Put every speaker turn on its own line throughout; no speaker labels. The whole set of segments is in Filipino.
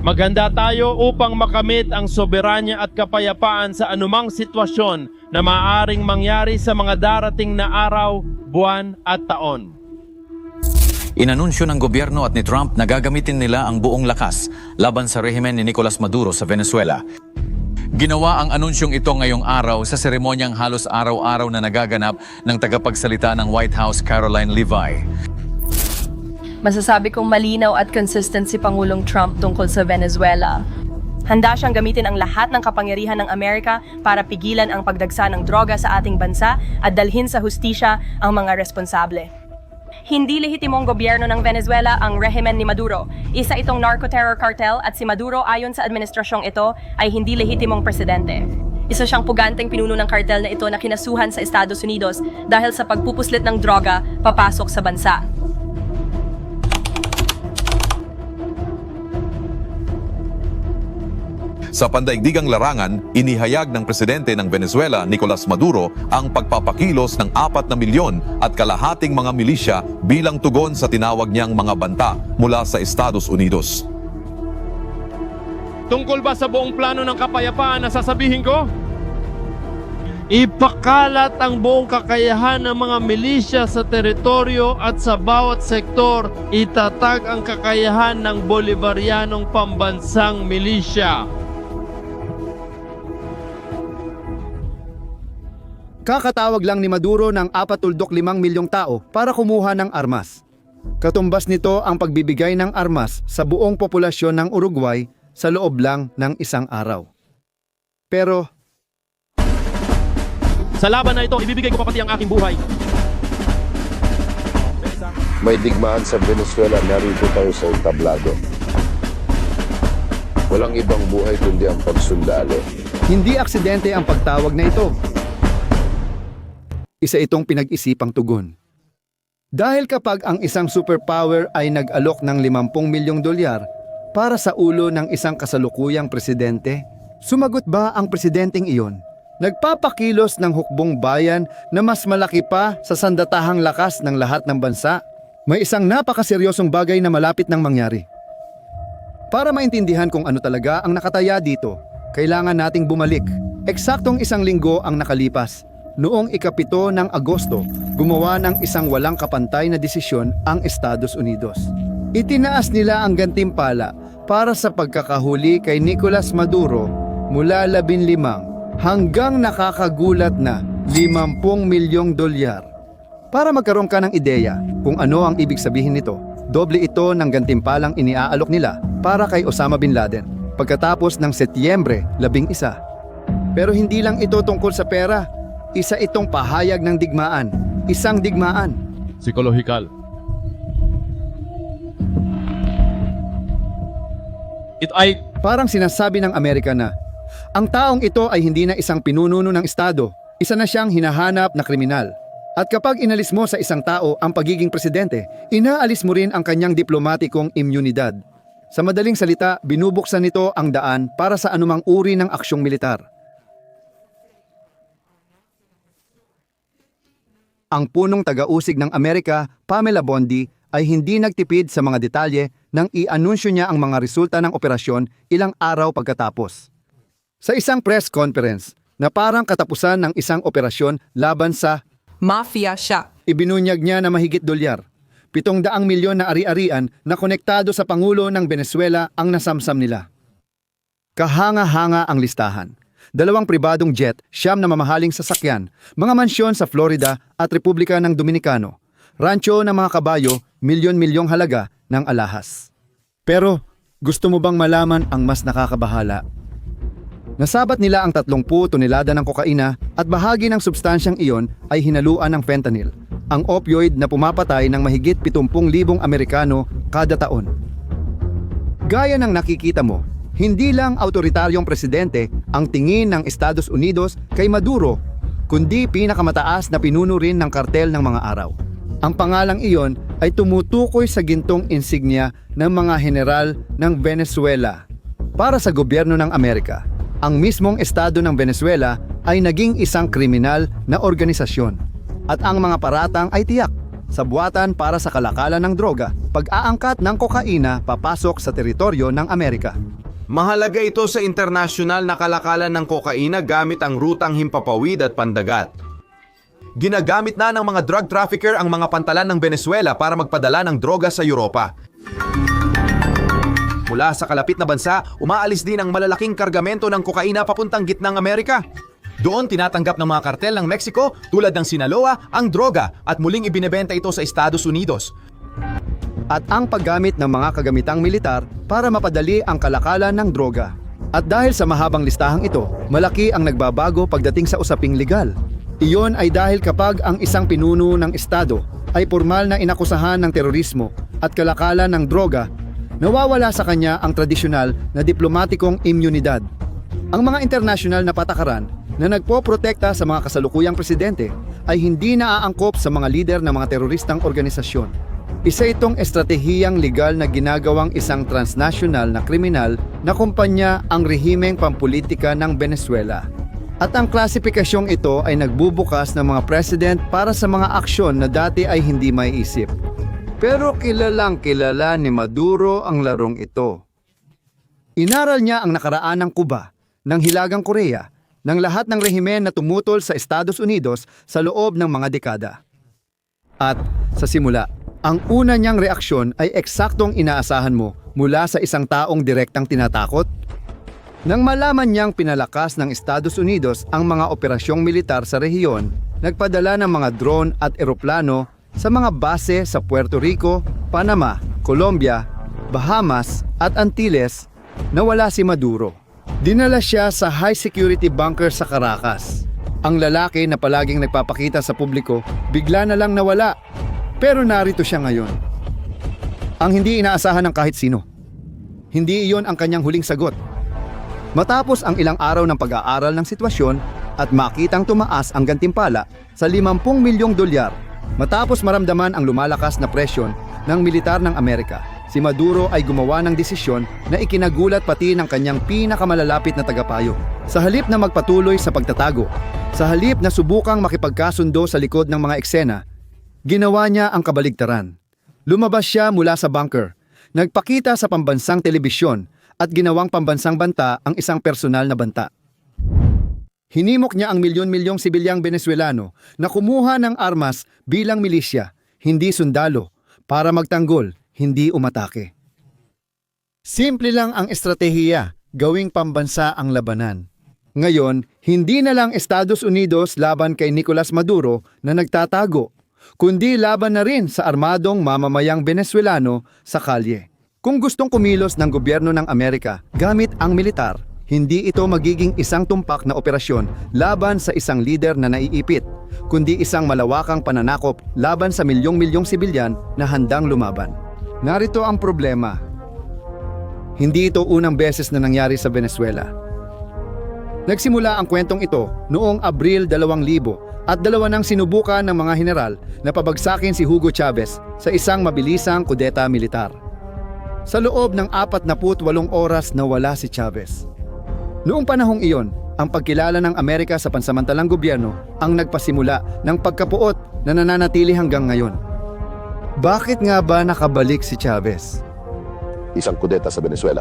Maganda tayo upang makamit ang soberanya at kapayapaan sa anumang sitwasyon na maaaring mangyari sa mga darating na araw, buwan at taon.
Inanunsyo ng gobyerno at ni Trump na gagamitin nila ang buong lakas laban sa rehimen ni Nicolas Maduro sa Venezuela. Ginawa ang anunsyong ito ngayong araw sa seremonyang halos araw-araw na nagaganap ng tagapagsalita ng White House Caroline Levi.
Masasabi kong malinaw at consistent si Pangulong Trump tungkol sa Venezuela. Handa siyang gamitin ang lahat ng kapangyarihan ng Amerika para pigilan ang pagdagsa ng droga sa ating bansa at dalhin sa hustisya ang mga responsable. Hindi lehitimong gobyerno ng Venezuela ang rehimen ni Maduro. Isa itong narco-terror cartel at si Maduro ayon sa administrasyong ito ay hindi lehitimong presidente. Isa siyang puganteng pinuno ng cartel na ito na kinasuhan sa Estados Unidos dahil sa pagpupuslit ng droga papasok sa bansa.
Sa pandaigdigang larangan, inihayag ng presidente ng Venezuela, Nicolas Maduro, ang pagpapakilos ng apat na milyon at kalahating mga milisya bilang tugon sa tinawag niyang mga banta mula sa Estados Unidos.
Tungkol ba sa buong plano ng kapayapaan na sasabihin ko? Ipakalat ang buong kakayahan ng mga milisya sa teritoryo at sa bawat sektor, itatag ang kakayahan ng Bolivarianong pambansang milisya.
Kakatawag lang ni Maduro ng 4.5 milyong tao para kumuha ng armas. Katumbas nito ang pagbibigay ng armas sa buong populasyon ng Uruguay sa loob lang ng isang araw. Pero
Sa laban na ito, ibibigay ko pa pati ang aking buhay.
May digmaan sa Venezuela, narito tayo sa entablado. Walang ibang buhay kundi ang pagsundalo.
hindi aksidente ang pagtawag na ito. Isa itong pinag-isipang tugon. Dahil kapag ang isang superpower ay nag-alok ng 50 milyong dolyar para sa ulo ng isang kasalukuyang presidente, sumagot ba ang presidenteng iyon? Nagpapakilos ng hukbong bayan na mas malaki pa sa sandatahang lakas ng lahat ng bansa? May isang napakaseryosong bagay na malapit nang mangyari. Para maintindihan kung ano talaga ang nakataya dito, kailangan nating bumalik. Eksaktong isang linggo ang nakalipas. Noong ikapito ng Agosto, gumawa ng isang walang kapantay na desisyon ang Estados Unidos. Itinaas nila ang gantimpala para sa pagkakahuli kay Nicolas Maduro mula 15 hanggang nakakagulat na 50 milyong dolyar. Para magkaroon ka ng ideya kung ano ang ibig sabihin nito, doble ito ng gantimpalang iniaalok nila para kay Osama Bin Laden pagkatapos ng Setyembre 11. Pero hindi lang ito tungkol sa pera, isa itong pahayag ng digmaan, isang digmaan.
Psikolohikal. Ito ay
Parang sinasabi ng Amerika na, ang taong ito ay hindi na isang pinununo ng Estado, isa na siyang hinahanap na kriminal. At kapag inalis mo sa isang tao ang pagiging presidente, inaalis mo rin ang kanyang diplomatikong immunidad. Sa madaling salita, binubuksan nito ang daan para sa anumang uri ng aksyong militar. Ang punong taga-usig ng Amerika, Pamela Bondi, ay hindi nagtipid sa mga detalye nang i-anunsyo niya ang mga resulta ng operasyon ilang araw pagkatapos. Sa isang press conference na parang katapusan ng isang operasyon laban sa
Mafia siya.
ibinunyag niya na mahigit dolyar. Pitong daang milyon na ari-arian na konektado sa Pangulo ng Venezuela ang nasamsam nila. Kahanga-hanga ang listahan. Dalawang pribadong jet, siyam na mamahaling sasakyan, mga mansyon sa Florida at Republika ng Dominikano, rancho ng mga kabayo, milyon-milyong halaga ng alahas. Pero gusto mo bang malaman ang mas nakakabahala? Nasabat nila ang 30 tonelada ng kokaina at bahagi ng substansyang iyon ay hinaluan ng fentanyl, ang opioid na pumapatay ng mahigit 70,000 Amerikano kada taon. Gaya ng nakikita mo, hindi lang autoritaryong presidente ang tingin ng Estados Unidos kay Maduro, kundi pinakamataas na pinuno rin ng kartel ng mga araw. Ang pangalang iyon ay tumutukoy sa gintong insignia ng mga general ng Venezuela. Para sa gobyerno ng Amerika, ang mismong estado ng Venezuela ay naging isang kriminal na organisasyon at ang mga paratang ay tiyak. sa buwatan para sa kalakalan ng droga, pag-aangkat ng kokaina papasok sa teritoryo ng Amerika.
Mahalaga ito sa internasyonal na kalakalan ng kokaina gamit ang rutang himpapawid at pandagat. Ginagamit na ng mga drug trafficker ang mga pantalan ng Venezuela para magpadala ng droga sa Europa. Mula sa kalapit na bansa, umaalis din ang malalaking kargamento ng kokaina papuntang gitnang Amerika. Doon tinatanggap ng mga kartel ng Mexico tulad ng Sinaloa ang droga at muling ibinebenta ito sa Estados Unidos.
At ang paggamit ng mga kagamitang militar para mapadali ang kalakalan ng droga. At dahil sa mahabang listahang ito, malaki ang nagbabago pagdating sa usaping legal. Iyon ay dahil kapag ang isang pinuno ng estado ay formal na inakusahan ng terorismo at kalakalan ng droga, nawawala sa kanya ang tradisyonal na diplomatikong immunidad. Ang mga internasyonal na patakaran na nagpoprotekta sa mga kasalukuyang presidente ay hindi naaangkop sa mga lider ng mga teroristang organisasyon. Isa itong estratehiyang legal na ginagawang isang transnational na kriminal na kumpanya ang rehimeng pampolitika ng Venezuela. At ang klasifikasyon ito ay nagbubukas ng mga president para sa mga aksyon na dati ay hindi may isip. Pero kilalang kilala ni Maduro ang larong ito. Inaral niya ang nakaraan ng Kuba, ng Hilagang Korea, ng lahat ng rehimen na tumutol sa Estados Unidos sa loob ng mga dekada. At sa simula, ang una niyang reaksyon ay eksaktong inaasahan mo mula sa isang taong direktang tinatakot. Nang malaman niyang pinalakas ng Estados Unidos ang mga operasyong militar sa rehiyon, nagpadala ng mga drone at eroplano sa mga base sa Puerto Rico, Panama, Colombia, Bahamas at Antilles na wala si Maduro. Dinala siya sa high security bunker sa Caracas. Ang lalaki na palaging nagpapakita sa publiko bigla na lang nawala. Pero narito siya ngayon. Ang hindi inaasahan ng kahit sino. Hindi iyon ang kanyang huling sagot. Matapos ang ilang araw ng pag-aaral ng sitwasyon at makitang tumaas ang gantimpala sa 50 milyong dolyar matapos maramdaman ang lumalakas na presyon ng militar ng Amerika, si Maduro ay gumawa ng desisyon na ikinagulat pati ng kanyang pinakamalalapit na tagapayo. Sa halip na magpatuloy sa pagtatago, sa halip na subukang makipagkasundo sa likod ng mga eksena, ginawa niya ang kabaligtaran. Lumabas siya mula sa bunker, nagpakita sa pambansang telebisyon at ginawang pambansang banta ang isang personal na banta. Hinimok niya ang milyon-milyong sibilyang Venezuelano na kumuha ng armas bilang milisya, hindi sundalo, para magtanggol, hindi umatake. Simple lang ang estratehiya, gawing pambansa ang labanan. Ngayon, hindi na lang Estados Unidos laban kay Nicolas Maduro na nagtatago, kundi laban na rin sa armadong mamamayang Venezuelano sa kalye. Kung gustong kumilos ng gobyerno ng Amerika gamit ang militar, hindi ito magiging isang tumpak na operasyon laban sa isang lider na naiipit, kundi isang malawakang pananakop laban sa milyong-milyong sibilyan na handang lumaban. Narito ang problema. Hindi ito unang beses na nangyari sa Venezuela. Nagsimula ang kwentong ito noong Abril 2000 at dalawa nang sinubukan ng mga general na pabagsakin si Hugo Chavez sa isang mabilisang kudeta militar. Sa loob ng 48 oras na wala si Chavez. Noong panahong iyon, ang pagkilala ng Amerika sa pansamantalang gobyerno ang nagpasimula ng pagkapuot na nananatili hanggang ngayon. Bakit nga ba nakabalik si Chavez?
Isang kudeta sa Venezuela.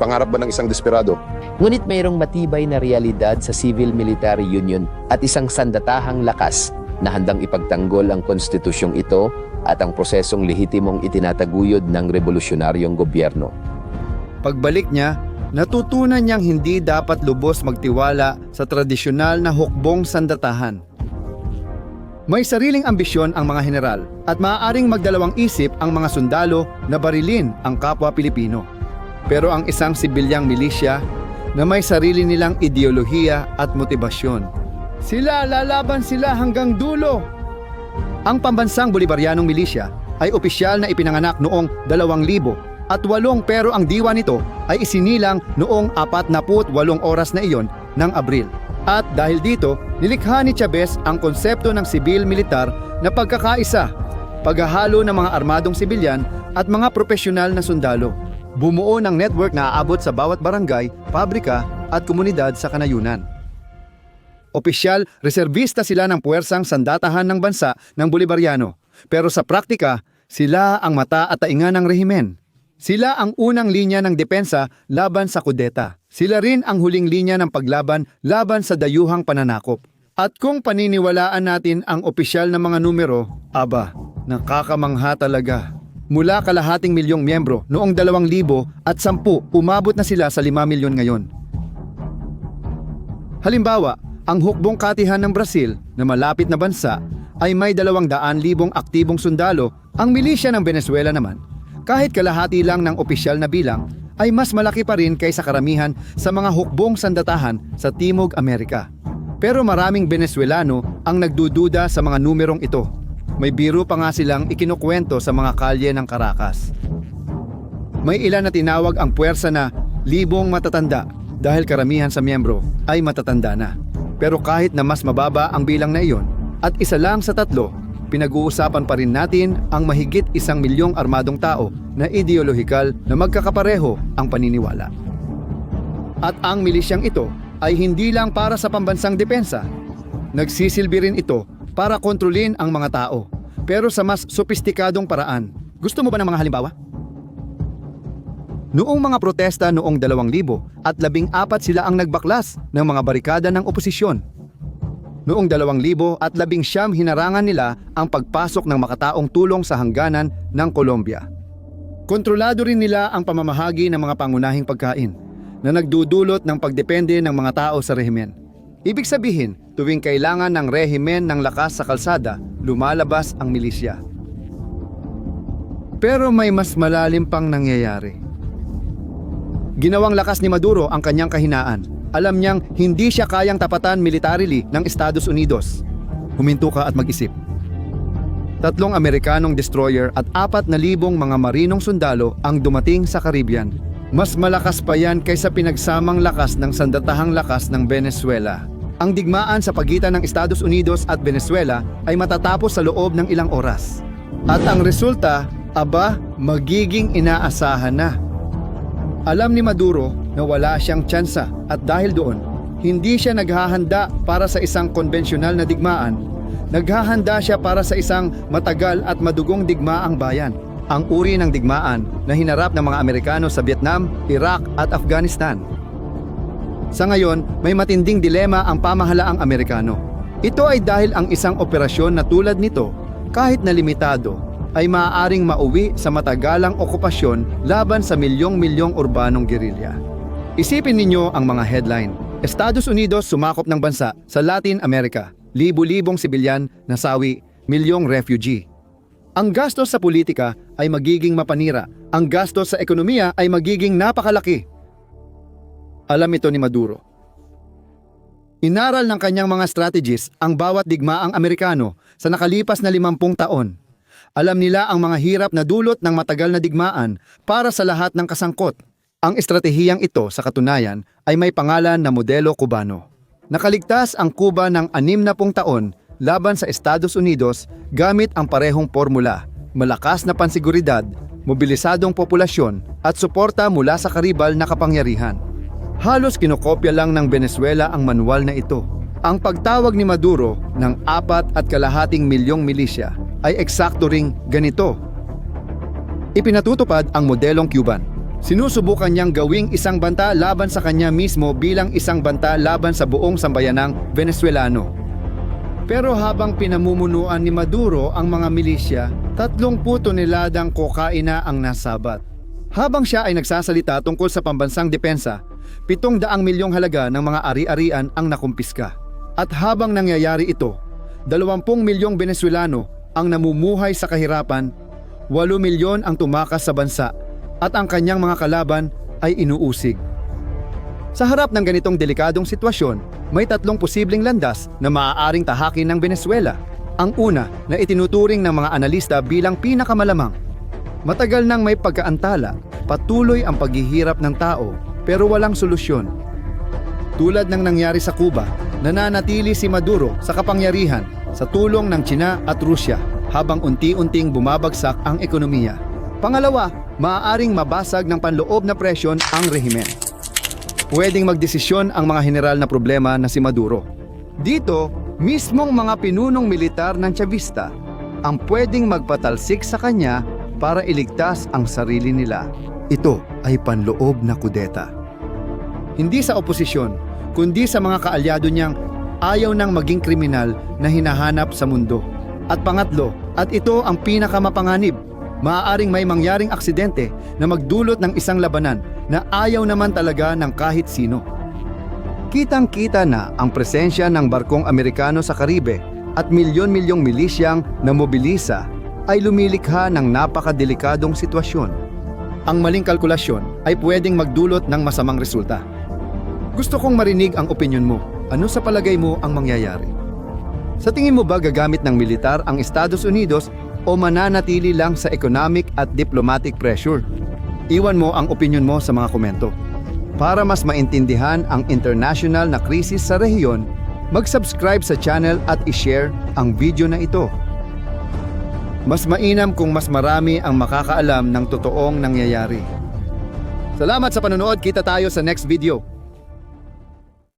Pangarap ba ng isang desperado?
Ngunit mayroong matibay na realidad sa civil-military union at isang sandatahang lakas na handang ipagtanggol ang konstitusyong ito at ang prosesong lehitimong itinataguyod ng revolusyonaryong gobyerno.
Pagbalik niya, natutunan niyang hindi dapat lubos magtiwala sa tradisyonal na hukbong sandatahan. May sariling ambisyon ang mga general at maaaring magdalawang isip ang mga sundalo na barilin ang kapwa Pilipino. Pero ang isang sibilyang milisya na may sarili nilang ideolohiya at motibasyon. Sila lalaban sila hanggang dulo. Ang pambansang Bolivarianong milisya ay opisyal na ipinanganak noong 2000 at walong pero ang diwa nito ay isinilang noong 48 oras na iyon ng Abril. At dahil dito, nilikha ni Chavez ang konsepto ng sibil-militar na pagkakaisa, paghahalo ng mga armadong sibilyan at mga profesional na sundalo. Bumuo ng network na aabot sa bawat barangay, pabrika at komunidad sa kanayunan. Opisyal, reservista sila ng puwersang sandatahan ng bansa ng Bolivariano. Pero sa praktika, sila ang mata at tainga ng rehimen. Sila ang unang linya ng depensa laban sa kudeta. Sila rin ang huling linya ng paglaban laban sa dayuhang pananakop. At kung paniniwalaan natin ang opisyal na mga numero, aba, nakakamangha talaga. Mula kalahating milyong miyembro noong 2000 at 10, umabot na sila sa 5 milyon ngayon. Halimbawa, ang hukbong katihan ng Brazil na malapit na bansa ay may 200,000 aktibong sundalo, ang milisya ng Venezuela naman, kahit kalahati lang ng opisyal na bilang, ay mas malaki pa rin kaysa karamihan sa mga hukbong sandatahan sa Timog Amerika. Pero maraming Venezuelano ang nagdududa sa mga numerong ito. May biro pa nga silang ikinukwento sa mga kalye ng Caracas. May ilan na tinawag ang puwersa na libong matatanda dahil karamihan sa miyembro ay matatanda na. Pero kahit na mas mababa ang bilang na iyon at isa lang sa tatlo, pinag-uusapan pa rin natin ang mahigit isang milyong armadong tao na ideolohikal na magkakapareho ang paniniwala. At ang milisyang ito ay hindi lang para sa pambansang depensa. Nagsisilbi rin ito para kontrolin ang mga tao, pero sa mas sopistikadong paraan. Gusto mo ba ng mga halimbawa? Noong mga protesta noong 2000 at labing apat sila ang nagbaklas ng mga barikada ng oposisyon. Noong 2000 at labing siyam hinarangan nila ang pagpasok ng makataong tulong sa hangganan ng Colombia. Kontrolado rin nila ang pamamahagi ng mga pangunahing pagkain na nagdudulot ng pagdepende ng mga tao sa rehimen. Ibig sabihin, tuwing kailangan ng rehimen ng lakas sa kalsada, lumalabas ang milisya. Pero may mas malalim pang nangyayari. Ginawang lakas ni Maduro ang kanyang kahinaan. Alam niyang hindi siya kayang tapatan militarily ng Estados Unidos. Huminto ka at mag-isip. Tatlong Amerikanong destroyer at apat na libong mga marinong sundalo ang dumating sa Caribbean. Mas malakas pa yan kaysa pinagsamang lakas ng sandatahang lakas ng Venezuela. Ang digmaan sa pagitan ng Estados Unidos at Venezuela ay matatapos sa loob ng ilang oras. At ang resulta, aba, magiging inaasahan na. Alam ni Maduro na wala siyang tsansa at dahil doon, hindi siya naghahanda para sa isang konbensyonal na digmaan. Naghahanda siya para sa isang matagal at madugong digmaang bayan. Ang uri ng digmaan na hinarap ng mga Amerikano sa Vietnam, Iraq at Afghanistan. Sa ngayon, may matinding dilema ang pamahalaang Amerikano. Ito ay dahil ang isang operasyon na tulad nito, kahit na limitado, ay maaaring mauwi sa matagalang okupasyon laban sa milyong-milyong urbanong gerilya. Isipin ninyo ang mga headline. Estados Unidos sumakop ng bansa sa Latin America. Libu-libong sibilyan nasawi, milyong refugee. Ang gastos sa politika ay magiging mapanira. Ang gastos sa ekonomiya ay magiging napakalaki. Alam ito ni Maduro. Inaral ng kanyang mga strategies ang bawat digmaang Amerikano sa nakalipas na 50 taon. Alam nila ang mga hirap na dulot ng matagal na digmaan para sa lahat ng kasangkot. Ang estratehiyang ito sa katunayan ay may pangalan na modelo kubano. Nakaligtas ang Kuba ng 60 taon laban sa Estados Unidos gamit ang parehong formula, malakas na pansiguridad, mobilisadong populasyon at suporta mula sa karibal na kapangyarihan. Halos kinokopya lang ng Venezuela ang manual na ito. Ang pagtawag ni Maduro ng apat at kalahating milyong milisya ay eksakto ring ganito. Ipinatutupad ang modelong Cuban. Sinusubukan niyang gawing isang banta laban sa kanya mismo bilang isang banta laban sa buong sambayanang Venezuelano. Pero habang pinamumunuan ni Maduro ang mga milisya, tatlong puto niladang kokaina ang nasabat. Habang siya ay nagsasalita tungkol sa pambansang depensa, pitong daang milyong halaga ng mga ari-arian ang nakumpiska. At habang nangyayari ito, 20 milyong Venezuelano ang namumuhay sa kahirapan, 8 milyon ang tumakas sa bansa at ang kanyang mga kalaban ay inuusig. Sa harap ng ganitong delikadong sitwasyon, may tatlong posibleng landas na maaaring tahakin ng Venezuela. Ang una na itinuturing ng mga analista bilang pinakamalamang. Matagal nang may pagkaantala, patuloy ang paghihirap ng tao pero walang solusyon. Tulad ng nangyari sa Cuba, nananatili si Maduro sa kapangyarihan sa tulong ng Tsina at Rusya habang unti-unting bumabagsak ang ekonomiya. Pangalawa, maaaring mabasag ng panloob na presyon ang rehimen. Pwedeng magdesisyon ang mga general na problema na si Maduro. Dito, mismong mga pinunong militar ng Chavista ang pwedeng magpatalsik sa kanya para iligtas ang sarili nila. Ito ay panloob na kudeta. Hindi sa oposisyon, kundi sa mga kaalyado niyang ayaw nang maging kriminal na hinahanap sa mundo. At pangatlo, at ito ang pinakamapanganib, maaaring may mangyaring aksidente na magdulot ng isang labanan na ayaw naman talaga ng kahit sino. Kitang-kita na ang presensya ng barkong Amerikano sa Karibe at milyon-milyong milisyang na mobilisa ay lumilikha ng napakadelikadong sitwasyon. Ang maling kalkulasyon ay pwedeng magdulot ng masamang resulta. Gusto kong marinig ang opinyon mo. Ano sa palagay mo ang mangyayari? Sa tingin mo ba gagamit ng militar ang Estados Unidos o mananatili lang sa economic at diplomatic pressure? Iwan mo ang opinyon mo sa mga komento. Para mas maintindihan ang international na krisis sa rehiyon, mag-subscribe sa channel at i-share ang video na ito. Mas mainam kung mas marami ang makakaalam ng totoong nangyayari. Salamat sa panonood. Kita tayo sa next video.